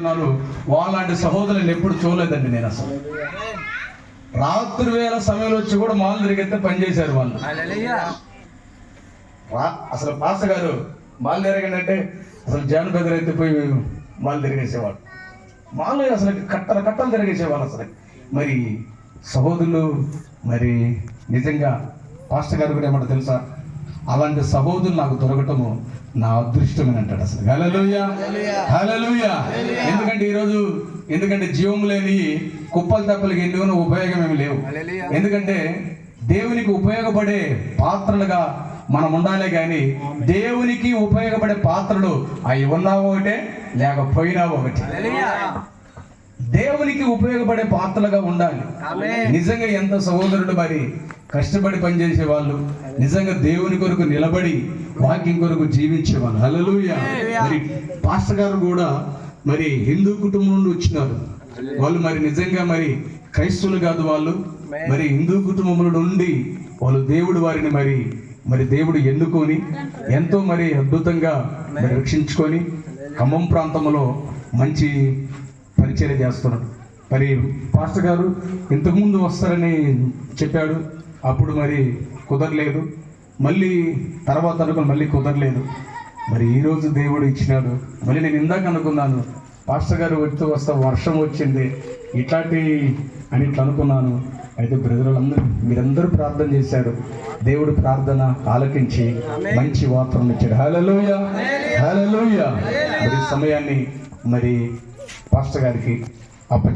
చెప్తున్నాను వాళ్ళంటి సహోదరులను ఎప్పుడు చూడలేదండి నేను అసలు. రాత్రి వేళ సమయంలో వచ్చి కూడా మాలు తిరిగితే పనిచేశారు వాళ్ళు. అసలు పాస్త గారు మాలు తిరగండి అసలు జాన్ బెదర్ అయితే పోయి మాలు తిరిగేసేవాడు మాలు అసలు కట్టలు కట్టలు తిరిగేసేవాళ్ళు అసలు. మరి సహోదరులు మరి నిజంగా పాస్టర్ గారు కూడా ఏమంటారు తెలుసా? అలాంటి సహోదరులు నాకు దొరకటము నా అదృష్టం అని అంటాడు అసలు హల్లెలూయ. హల్లెలూయ. ఎందుకంటే ఈరోజు ఎందుకంటే జీవం లేని కుప్పలు తప్పలకి ఎన్ని ఉపయోగం ఏమి లేవు. ఎందుకంటే దేవునికి ఉపయోగపడే పాత్రలుగా మనం ఉండాలే కానీ దేవునికి ఉపయోగపడే పాత్రలు అవి ఉన్నా ఒకటే లేకపోయినా ఒకటి. దేవునికి ఉపయోగపడే పాత్రలుగా ఉండాలి. నిజంగా ఎంత సహోదరుడు మరి కష్టపడి పనిచేసే వాళ్ళు నిజంగా దేవుని కొరకు నిలబడి వాక్యం కొరకు జీవించే వాళ్ళు హల్లెలూయా. మరి పాస్టర్ గారు కూడా మరి హిందూ కుటుంబం నుండి వచ్చినారు. వాళ్ళు మరి నిజంగా మరి క్రైస్తవులు కాదు వాళ్ళు. మరి హిందూ కుటుంబంలో నుండి వాళ్ళు దేవుడు వారిని మరి మరి దేవుడు ఎన్నుకొని ఎంతో మరి అద్భుతంగా మరి రక్షించుకొని ఖమ్మం ప్రాంతంలో మంచి పరిచయం చేస్తున్నాడు మరి పాస్టర్ గారు ఇంతకుముందు వస్తారని చెప్పాడు. అప్పుడు మరి కుదరలేదు. మళ్ళీ తర్వాత అనుకుని మళ్ళీ కుదరలేదు. మరి ఈరోజు దేవుడు ఇచ్చినాడు. మళ్ళీ నేను ఇందాక అనుకున్నాను పాస్టర్ గారు వచ్చి వస్తా వర్షం వచ్చింది. ఇట్లాంటి అని ఇట్లా అనుకున్నాను. అయితే బ్రదరులందరూ మీరందరూ ప్రార్థన చేశారు. దేవుడు ప్రార్థన ఆలకించి మంచి వాతావరణం ఇచ్చాడు. హల్లెలూయా హల్లెలూయా మరి సమయాన్ని మరి పాస్టర్ గారికి అప్ప